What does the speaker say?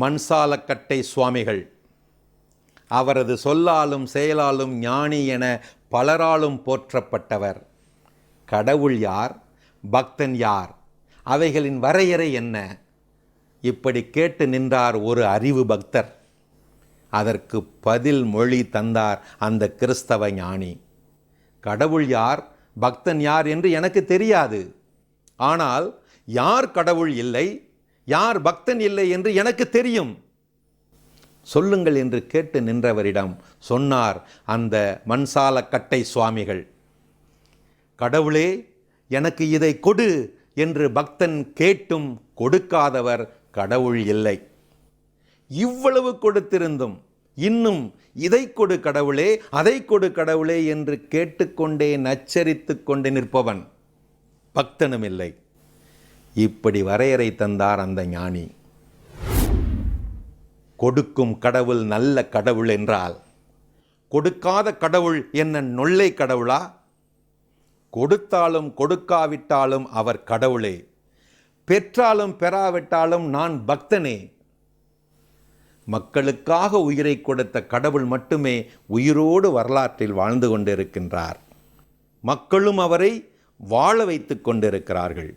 மண்சாலக்கட்டை சுவாமிகள். அவரது சொல்லாலும் செயலாலும் ஞானி என பலராலும் போற்றப்பட்டவர். கடவுள் யார்? பக்தன் யார்? அவைகளின் வரையறை என்ன? இப்படி கேட்டு நின்றார் ஒரு அறிவு பக்தர். அதற்கு பதில் மொழி தந்தார் அந்த கிறிஸ்தவ ஞானி. கடவுள் யார்? பக்தன் யார் என்று எனக்கு தெரியாது. ஆனால் யார் கடவுள் இல்லை? யார் பக்தன் இல்லை என்று எனக்கு தெரியும். சொல்லுங்கள் என்று கேட்டு நின்றவரிடம் சொன்னார் அந்த மண்சால கட்டை சுவாமிகள். கடவுளே எனக்கு இதை கொடு என்று பக்தன் கேட்டும் கொடுக்காதவர் கடவுள் இல்லை. இவ்வளவு கொடுத்திருந்தும் இன்னும் இதை கொடு கடவுளே அதை கொடு கடவுளே என்று கேட்டுக்கொண்டே நச்சரித்து கொண்டு நிற்பவன் பக்தனும் இல்லை இப்படி வரையறை தந்தார் அந்த ஞானி. கொடுக்கும் கடவுள் நல்ல கடவுள் என்றால் கொடுக்காத கடவுள் என்ன நொல்லை கடவுளா? கொடுத்தாலும் கொடுக்காவிட்டாலும் அவர் கடவுளே. பெற்றாலும் பெறாவிட்டாலும் நான் பக்தனே. மக்களுக்காக உயிரை கொடுத்த கடவுள் மட்டுமே உயிரோடு வரலாற்றில் வாழ்ந்து கொண்டிருக்கின்றார். மக்களும் அவரை வாழ வைத்துக் கொண்டிருக்கிறார்கள்.